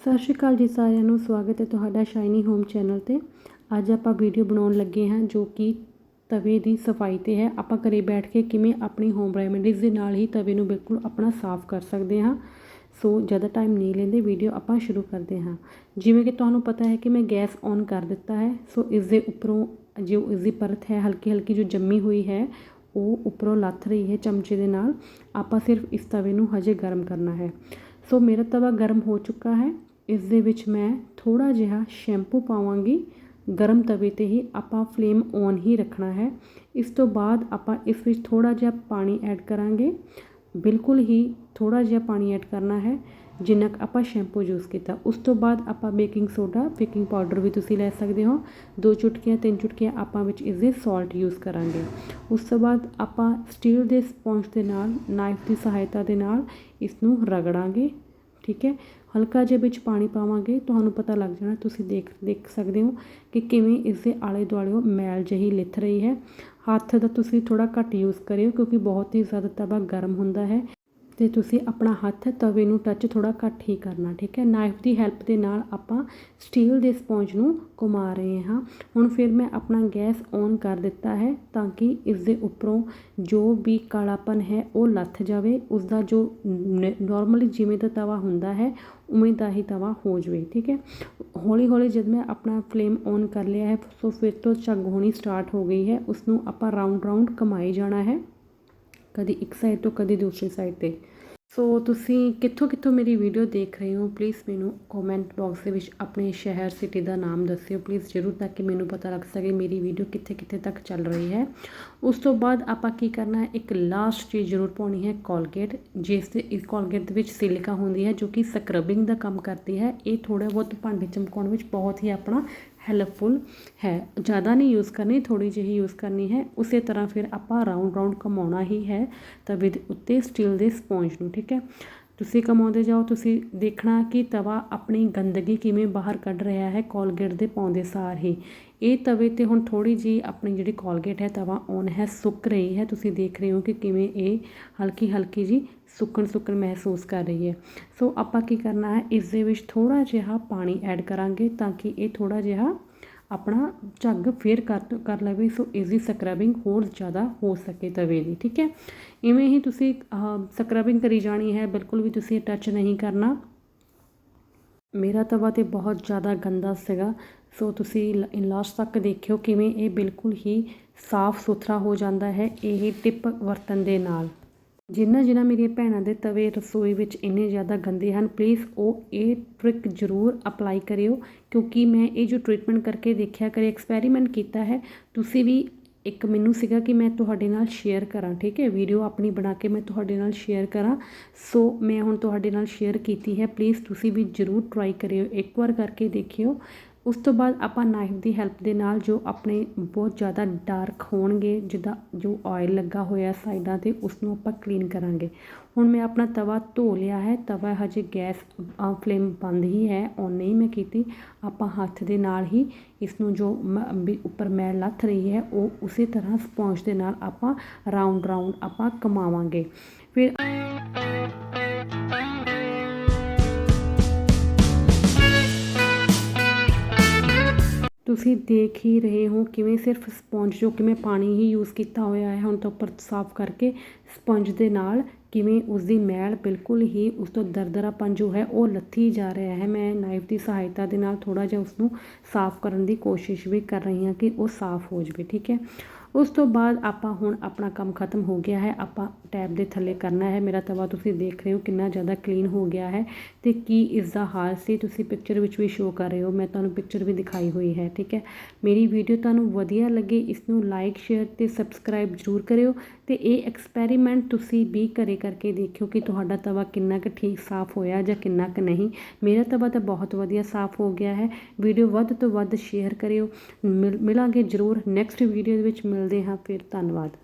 ਸਤਿ ਸ਼੍ਰੀ ਅਕਾਲ ਜੀ ਸਾਰਿਆਂ ਨੂੰ, ਸਵਾਗਤ ਹੈ ਤੁਹਾਡਾ ਸ਼ਾਈਨੀ ਹੋਮ ਚੈਨਲ ਤੇ। ਅੱਜ ਆਪਾਂ ਵੀਡੀਓ ਬਣਾਉਣ ਲੱਗੇ ਹਾਂ ਜੋ ਕਿ ਤਵੇ ਦੀ ਸਫ਼ਾਈ ਤੇ ਹੈ। ਆਪਾਂ ਘਰੇ ਬੈਠ ਕੇ ਕਿਵੇਂ ਆਪਣੀ ਹੋਮ ਰੈਮੇਡੀਜ਼ ਦੇ ਨਾਲ ਹੀ ਤਵੇ ਨੂੰ ਬਿਲਕੁਲ ਆਪਣਾ ਸਾਫ਼ ਕਰ ਸਕਦੇ ਹਾਂ। ਸੋ, ਜ਼ਿਆਦਾ ਟਾਈਮ ਨਹੀਂ ਲੈਂਦੇ ਵੀਡੀਓ ਆਪਾਂ ਸ਼ੁਰੂ ਕਰਦੇ ਹਾਂ। ਜਿਵੇਂ ਕਿ ਤੁਹਾਨੂੰ ਪਤਾ ਹੈ ਕਿ ਮੈਂ ਗੈਸ ਔਨ ਕਰ ਦਿੱਤਾ ਹੈ। ਸੋ, ਇਸ ਦੇ ਉੱਪਰੋਂ ਜੋ ਇਸ ਦੀ ਪਰਤ ਹੈ ਹਲਕੀ ਹਲਕੀ ਜੋ ਜੰਮੀ ਹੋਈ ਹੈ, ਉਹ ਉੱਪਰੋਂ ਲੱਥ ਰਹੀ ਹੈ ਚਮਚੇ ਦੇ ਨਾਲ। ਆਪਾਂ ਸਿਰਫ ਇਸ ਤਵੇ ਨੂੰ ਹਜੇ ਗਰਮ ਕਰਨਾ ਹੈ। ਸੋ, ਮੇਰਾ ਤਵਾ ਗਰਮ ਹੋ ਚੁੱਕਾ ਹੈ। ਇਸ ਦੇ ਵਿੱਚ ਮੈਂ ਥੋੜਾ ਜਿਹਾ ਸ਼ੈਂਪੂ ਪਾਵਾਂਗੀ। ਗਰਮ ਤਵੇ ਤੇ ਹੀ ਆਪਾਂ ਫਲੇਮ ਔਨ ਹੀ ਰੱਖਣਾ ਹੈ। ਇਸ ਤੋਂ ਬਾਅਦ ਆਪਾਂ ਇਸ ਵਿੱਚ ਥੋੜਾ ਜਿਹਾ ਪਾਣੀ ਐਡ ਕਰਾਂਗੇ। ਬਿਲਕੁਲ ਹੀ ਥੋੜਾ ਜਿਹਾ ਪਾਣੀ ਐਡ ਕਰਨਾ ਹੈ, ਜਿੰਨਾ ਕੁ ਆਪਾਂ ਸ਼ੈਂਪੂ ਯੂਜ਼ ਕੀਤਾ। ਉਸ ਤੋਂ ਬਾਅਦ ਆਪਾਂ ਬੇਕਿੰਗ ਸੋਡਾ, ਬੇਕਿੰਗ ਪਾਊਡਰ ਵੀ ਤੁਸੀਂ ਲੈ ਸਕਦੇ ਹੋ। ਦੋ ਚੁਟਕੀਆਂ, ਤਿੰਨ ਚੁਟਕੀਆਂ ਆਪਾਂ ਵਿੱਚ ਇਸ ਦੇ ਸਾਲਟ ਯੂਜ਼ ਕਰਾਂਗੇ। ਉਸ ਤੋਂ ਬਾਅਦ ਆਪਾਂ ਸਟੀਲ ਦੇ ਸਪੌਂਜ ਦੇ ਨਾਲ ਨਾਈਫ ਦੀ ਸਹਾਇਤਾ ਦੇ ਨਾਲ ਇਸ ਨੂੰ ਰਗੜਾਂਗੇ, ਠੀਕ ਹੈ? ਹਲਕਾ ਜਿਹਾ ਵਿੱਚ ਪਾਣੀ ਪਾਵਾਂਗੇ, ਤੁਹਾਨੂੰ ਪਤਾ ਲੱਗ ਜਾਣਾ, ਤੁਸੀਂ ਦੇਖ ਦੇਖ ਸਕਦੇ ਹੋ ਕਿ ਕਿਵੇਂ ਇਸ ਦੇ ਆਲੇ ਦੁਆਲੇ ਮੈਲ ਜਹੀ ਲਿਥ ਰਹੀ ਹੈ। ਹੱਥ ਦਾ ਤੁਸੀਂ ਥੋੜਾ ਘੱਟ ਯੂਜ਼ ਕਰਿਓ ਕਿਉਂਕਿ ਬਹੁਤ ਹੀ ਜ਼ਿਆਦਾ ਤਵਾ ਗਰਮ ਹੁੰਦਾ ਹੈ। ਤੇ ਤੁਸੀਂ ਆਪਣਾ ਹੱਥ ਤਵੇ ਨੂੰ ਟੱਚ ਥੋੜਾ ਘੱਟ ਹੀ ਕਰਨਾ, ਠੀਕ ਹੈ? ਨਾਈਫ ਦੀ ਹੈਲਪ ਦੇ ਨਾਲ ਆਪਾਂ ਸਟੀਲ ਦੇ ਸਪੌਂਜ ਨੂੰ ਘੁਮਾ ਰਹੇ ਹਾਂ। ਹੁਣ ਫਿਰ ਮੈਂ ਆਪਣਾ ਗੈਸ ਔਨ ਕਰ ਦਿੱਤਾ ਹੈ ਤਾਂ ਕਿ ਇਸ ਦੇ ਉੱਪਰੋਂ ਜੋ ਵੀ ਕਾਲਾਪਨ ਹੈ ਉਹ ਲੱਥ ਜਾਵੇ। ਉਸ ਦਾ ਜੋ ਨਾਰਮਲੀ ਜਿਵੇਂ ਦਾ ਤਵਾ ਹੁੰਦਾ ਹੈ, ਉਵੇਂ ਦਾ ਹੀ ਤਵਾ ਹੋ ਜਵੇ, ਠੀਕ ਹੈ? ਹੌਲੀ ਹੌਲੀ ਜਦ ਮੈਂ ਆਪਣਾ ਫਲੇਮ ਔਨ ਕਰ ਲਿਆ ਹੈ, ਸੋ ਫਿਰ ਤੋਂ ਝੱਗ ਹੋਣੀ ਸਟਾਰਟ ਹੋ ਗਈ ਹੈ। ਉਸ ਨੂੰ ਆਪਾਂ ਰਾਉਂਡ ਰਾਉਂਡ ਕਮਾਈ ਜਾਣਾ ਹੈ। ਕਦੀ ਇੱਕ ਸਾਈਡ ਤੋਂ ਕਦੀ ਦੂਸਰੀ ਸਾਈਡ ਤੇ। ਸੋ ਤੁਸੀਂ ਕਿੱਥੋਂ ਕਿੱਥੋਂ ਮੇਰੀ ਵੀਡੀਓ ਦੇਖ ਰਹੇ ਹੋ ਪਲੀਜ਼ ਮੈਨੂੰ ਕਮੈਂਟ ਬਾਕਸ ਦੇ ਵਿੱਚ ਆਪਣੇ ਸ਼ਹਿਰ ਸਿਟੀ ਦਾ ਨਾਮ ਦੱਸਿਓ। ਪਲੀਜ਼ ਜ਼ਰੂਰ ਤਾਂ ਕਿ ਮੈਨੂੰ ਪਤਾ ਲੱਗ ਸਕੇ ਮੇਰੀ ਵੀਡੀਓ ਕਿੱਥੇ ਕਿੱਥੇ ਤੱਕ ਚੱਲ ਰਹੀ ਹੈ। ਉਸ ਤੋਂ ਬਾਅਦ ਆਪਾਂ ਕੀ ਕਰਨਾ ਹੈ, ਇੱਕ ਲਾਸਟ ਚੀਜ਼ ਜ਼ਰੂਰ ਪਾਉਣੀ ਹੈ ਕੋਲਗੇਟ ਜਿਸ ਦੇ, ਇਸ ਕੋਲਗੇਟ ਦੇ ਵਿੱਚ ਸਿਲਿਕਾ ਹੁੰਦੀ ਹੈ, ਜੋ ਕਿ ਸਕਰਬਿੰਗ ਦਾ ਕੰਮ ਕਰਦੀ ਹੈ। ਇਹ ਥੋੜਾ ਬਹੁਤ ਭਾਂਡੇ ਚਮਕਾਉਣ ਵਿੱਚ ਬਹੁਤ ਹੀ ਆਪਣਾ ਹੈਲਪਫੁਲ ਹੈ। ਜ਼ਿਆਦਾ ਨਹੀਂ ਯੂਜ਼ ਕਰਨੀ, ਥੋੜ੍ਹੀ ਜਿਹੀ ਯੂਜ਼ ਕਰਨੀ ਹੈ। ਉਸੇ ਤਰ੍ਹਾਂ ਫਿਰ ਆਪਾਂ ਰਾਊਂਡ ਰਾਊਂਡ ਘਮਾਉਣਾ ਹੀ ਹੈ ਤਵੇ ਦੇ ਉੱਤੇ ਸਟੀਲ ਦੇ ਸਪੌਂਜ ਨੂੰ, ਠੀਕ ਹੈ। ਤੁਸੀਂ ਕਮਾਉਂਦੇ ਜਾਓ, ਤੁਸੀਂ ਦੇਖਣਾ ਕਿ ਤਵਾ ਆਪਣੀ ਗੰਦਗੀ ਕਿਵੇਂ ਬਾਹਰ ਕੱਢ ਰਿਹਾ ਹੈ, ਕੋਲਗੇਟ ਦੇ ਪਾਉਂਦੇ ਸਾਰ ਹੀ। ਇਹ ਤਵੇ ਤੇ ਹੁਣ ਥੋੜ੍ਹੀ ਜਿਹੀ ਆਪਣੀ ਜਿਹੜੀ ਕੋਲਗੇਟ ਹੈ, ਤਵਾ ਔਨ ਹੈ, ਸੁੱਕ ਰਹੀ ਹੈ। ਤੁਸੀਂ ਦੇਖ ਰਹੇ ਹੋ ਕਿ ਕਿਵੇਂ ਇਹ ਹਲਕੀ ਹਲਕੀ ਜੀ ਸੁੱਕਣ ਸੁੱਕਣ ਮਹਿਸੂਸ ਕਰ ਰਹੀ ਹੈ। ਸੋ ਆਪਾਂ ਕੀ ਕਰਨਾ ਹੈ, ਇਸ ਦੇ ਵਿੱਚ ਥੋੜ੍ਹਾ ਜਿਹਾ ਪਾਣੀ ਐਡ ਕਰਾਂਗੇ ਤਾਂ ਕਿ ਇਹ ਥੋੜ੍ਹਾ ਜਿਹਾ ਆਪਣਾ ਝੱਗ ਫੇਰ ਕਰ ਕਰ ਲਵੇ, ਸੋ ਇਸ ਦੀ ਸਕਰਬਿੰਗ ਹੋਰ ਜ਼ਿਆਦਾ ਹੋ ਸਕੇ ਤਵੇ ਦੀ, ਠੀਕ ਹੈ? ਇਵੇਂ ਹੀ ਤੁਸੀਂ ਸਕਰਬਿੰਗ ਕਰੀ ਜਾਣੀ ਹੈ, ਬਿਲਕੁਲ ਵੀ ਤੁਸੀਂ ਟੱਚ ਨਹੀਂ ਕਰਨਾ। ਮੇਰਾ ਤਵਾ ਤੇ ਬਹੁਤ ਜ਼ਿਆਦਾ ਗੰਦਾ ਸੀਗਾ, ਸੋ ਤੁਸੀਂ ਲਾਸਟ ਤੱਕ ਦੇਖਿਓ ਕਿਵੇਂ ਇਹ ਬਿਲਕੁਲ ਹੀ ਸਾਫ਼ ਸੁਥਰਾ ਹੋ ਜਾਂਦਾ ਹੈ, ਇਹ ਟਿਪ ਵਰਤਨ ਦੇ ਨਾਲ। ਜਿਨ੍ਹਾਂ ਜਿਨ੍ਹਾਂ ਮੇਰੀਆਂ ਭੈਣਾਂ ਦੇ ਤਵੇ ਰਸੋਈ ਵਿੱਚ ਇੰਨੇ ਜ਼ਿਆਦਾ ਗੰਦੇ ਹਨ ਪਲੀਜ਼ ਉਹ ਇਹ ਟ੍ਰਿਕ ਜ਼ਰੂਰ ਅਪਲਾਈ ਕਰਿਓ, ਕਿਉਂਕਿ ਮੈਂ ਇਹ ਜੋ ਟ੍ਰੀਟਮੈਂਟ ਕਰਕੇ ਦੇਖਿਆ ਕਰੇ ਐਕਸਪੈਰੀਮੈਂਟ ਕੀਤਾ ਹੈ, ਤੁਸੀਂ ਵੀ ਇੱਕ ਮੈਨੂੰ ਸੀਗਾ ਕਿ ਮੈਂ ਤੁਹਾਡੇ ਨਾਲ ਸ਼ੇਅਰ ਕਰਾਂ, ਠੀਕ ਹੈ? ਵੀਡੀਓ ਆਪਣੀ ਬਣਾ ਕੇ ਮੈਂ ਤੁਹਾਡੇ ਨਾਲ ਸ਼ੇਅਰ ਕਰਾਂ, ਸੋ ਮੈਂ ਹੁਣ ਤੁਹਾਡੇ ਨਾਲ ਸ਼ੇਅਰ ਕੀਤੀ ਹੈ ਪਲੀਜ਼ ਤੁਸੀਂ ਵੀ ਜ਼ਰੂਰ ਟਰਾਈ ਕਰਿਓ, ਇੱਕ ਵਾਰ ਕਰਕੇ ਦੇਖਿਓ। ਉਸ ਤੋਂ ਬਾਅਦ ਆਪਾਂ ਨਾਈਫ ਦੀ ਹੈਲਪ ਦੇ ਨਾਲ ਜੋ ਆਪਣੇ ਬਹੁਤ ਜ਼ਿਆਦਾ ਡਾਰਕ ਹੋਣਗੇ, ਜਿੱਦਾਂ ਜੋ ਆਇਲ ਲੱਗਾ ਹੋਇਆ ਸਾਈਡਾਂ ਤੇ ਉਸ ਨੂੰ ਆਪਾਂ ਕਲੀਨ ਕਰਾਂਗੇ। ਹੁਣ ਮੈਂ ਆਪਣਾ ਤਵਾ ਧੋ ਲਿਆ ਹੈ। ਤਵਾ ਹਜੇ ਗੈਸ ਫਲੇਮ ਬੰਦ ਹੀ ਹੈ। ਔਨ ਨਹੀਂ ਮੈਂ ਕੀਤੀ। ਆਪਾਂ ਹੱਥ ਦੇ ਨਾਲ ਹੀ ਇਸ ਨੂੰ ਜੋ ਉੱਪਰ ਮੈਲ ਲੱਥ ਰਹੀ ਹੈ, ਉਹ ਉਸੇ ਤਰ੍ਹਾਂ ਸਪੌਂਜ ਦੇ ਨਾਲ ਆਪਾਂ ਰਾਉਂਡ ਰਾਉਂਡ ਆਪਾਂ ਕਮਾਵਾਂਗੇ। ਫਿਰ ਤੁਸੀਂ ਦੇਖ ਹੀ ਰਹੇ ਹੋ ਕਿਵੇਂ ਸਿਰਫ ਸਪੌਂਜ ਜੋ ਕਿ ਮੈਂ ਪਾਣੀ ਹੀ ਯੂਜ਼ ਕੀਤਾ ਹੋਇਆ ਹੈ ਹੁਣ ਤੋਂ ਉੱਪਰ ਸਾਫ਼ ਕਰਕੇ ਸਪੰਜ ਦੇ ਨਾਲ ਕਿਵੇਂ ਉਸ ਦੀ ਮੈਲ ਬਿਲਕੁਲ ਹੀ ਉਸ ਤੋਂ ਦਰਦਰਾਪਨ ਜੋ ਹੈ ਉਹ ਲੱਥੀ ਜਾ ਰਿਹਾ ਹੈ। ਮੈਂ ਨਾਈਫ ਦੀ ਸਹਾਇਤਾ ਦੇ ਨਾਲ ਥੋੜਾ ਜਿਹਾ ਉਸ ਨੂੰ ਸਾਫ਼ ਕਰਨ ਦੀ ਕੋਸ਼ਿਸ਼ ਵੀ ਕਰ ਰਹੀ ਹਾਂ ਕਿ ਉਹ ਸਾਫ਼ ਹੋ ਜਾਵੇ, ਠੀਕ ਹੈ। ਉਸ ਤੋਂ ਬਾਅਦ ਆਪਾਂ ਹੁਣ ਆਪਣਾ ਕੰਮ ਖਤਮ ਹੋ ਗਿਆ ਹੈ। ਆਪਾਂ ਟੈਬ ਦੇ ਥੱਲੇ ਕਰਨਾ ਹੈ। ਮੇਰਾ ਤਵਾ ਤੁਸੀਂ ਦੇਖ ਰਹੇ ਹੋ ਕਿੰਨਾ ਜ਼ਿਆਦਾ ਕਲੀਨ ਹੋ ਗਿਆ ਹੈ ਤੇ ਕੀ ਇਸ ਦਾ ਹਾਲ ਸੀ? ਤੁਸੀਂ ਪਿਕਚਰ ਵਿੱਚ ਵੀ ਸ਼ੋ ਕਰ ਰਹੇ ਹੋ। ਮੈਂ ਤੁਹਾਨੂੰ ਪਿਕਚਰ ਵੀ ਦਿਖਾਈ ਹੋਈ ਹੈ, ਠੀਕ ਹੈ? ਮੇਰੀ ਵੀਡੀਓ ਤੁਹਾਨੂੰ ਵਧੀਆ ਲੱਗੇ ਇਸ ਨੂੰ ਲਾਈਕ ਸ਼ੇਅਰ ਤੇ ਸਬਸਕ੍ਰਾਈਬ ਜ਼ਰੂਰ ਕਰਿਓ ਤੇ ਇਹ ਐਕਸਪੈਰੀਮੈਂਟ ਤੁਸੀਂ ਵੀ ਕਰੇ ਕਰਕੇ ਦੇਖਿਓ ਕਿ ਤੁਹਾਡਾ ਤਵਾ ਕਿੰਨਾ ਕੁ ਠੀਕ, ਸਾਫ਼ ਹੋਇਆ ਜਾਂ ਕਿੰਨਾ ਕੁ ਨਹੀਂ। ਮੇਰਾ ਤਵਾ ਤਾਂ ਬਹੁਤ ਵਧੀਆ ਸਾਫ਼ ਹੋ ਗਿਆ ਹੈ। ਵੀਡੀਓ ਵੱਧ ਤੋਂ ਵੱਧ ਸ਼ੇਅਰ ਕਰਿਓ। ਮਿਲਾਂਗੇ ਜ਼ਰੂਰ ਨੈਕਸਟ ਵੀਡੀਓ ਦੇ ਵਿੱਚ। ਮਿਲਦੇ ਹਾਂ ਫਿਰ ਧੰਨਵਾਦ।